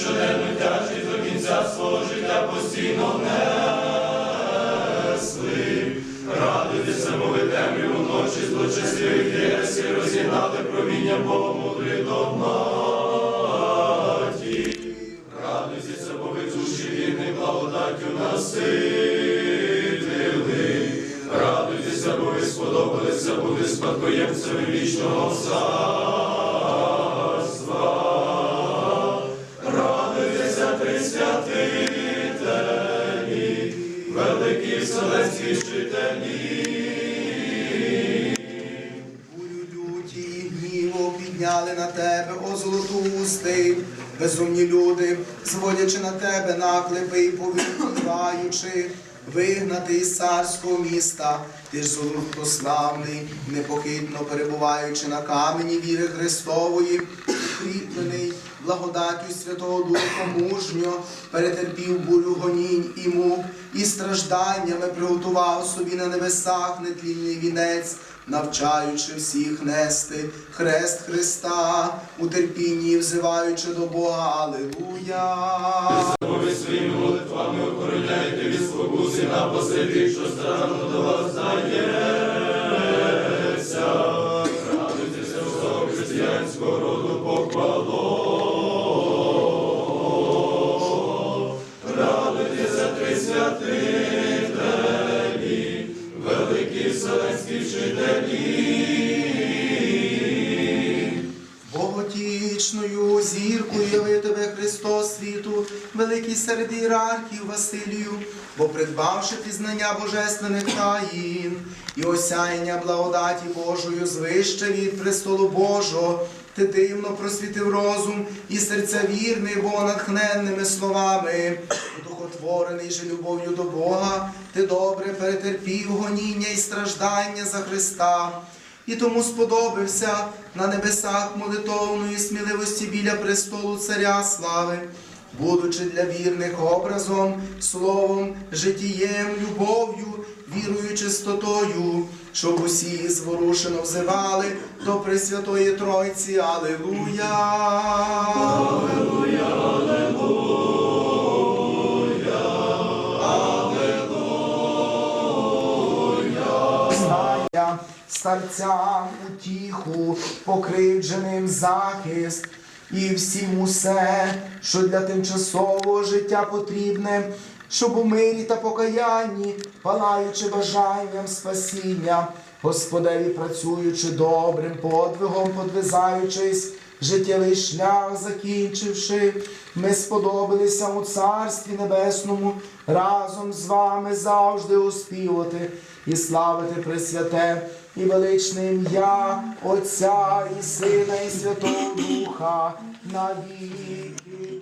щоденну тяжкість до кінця свого життя постійно несли. Радуйтеся, мови темряву ночі, злочестивих єресі, розігнати проміння помудрі до маті. Радуйтеся, бо ви душі вірний благодаттю наситили. Радуйтеся, бо ви сподобалися бути спадкоємцями вічного царства. Великі вселенські вчителі. Бурю люті і гніву підняли на тебе, о золотоустий, безумні люди, зводячи на тебе наклепи і повідаючи, вигнати із царського міста, ти ж золотославний, непохитно перебуваючи на камені віри Христової, укріплений благодаттю Святого Духа мужньо, перетерпів бурю гонінь і мук, і стражданнями приготував собі на небесах нетлінний вінець, навчаючи всіх нести хрест Христа, у терпінні взиваючи до Бога. Аллилуйя! Своїми молитвами охороняєте від спокуси на посеред, що страждано до вас здається. Християнського роду похвало. Радуйтеся, три святителі, великі вселенські вчителі. Боготічною зіркою яви тебе Христос світу, великий серед ієрархів Василію, бо придбавши пізнання божественних таїн і осяяння благодаті Божою звище від престолу Божого, ти дивно просвітив розум і серця вірний, бо натхненними словами, духотворений же любов'ю до Бога, ти добре перетерпів гоніння і страждання за Христа. І тому сподобався на небесах молитовної сміливості біля престолу Царя слави, будучи для вірних образом, словом, житієм, любов'ю, вірою, чистотою, щоб усі зворушено взивали до Пресвятої Тройці. Аллилуйя! Знання старцям утіху, покривдженим захист, і всім усе, що для тимчасового життя потрібне, щоб у мирі та покаянні, палаючи бажанням спасіння, Господеві працюючи добрим подвигом, подвизаючись, життєвий шлях закінчивши, ми сподобалися у Царстві Небесному разом з вами завжди успівати і славити Пресвяте і величне ім'я Отця і Сина, і Святого Духа на віки.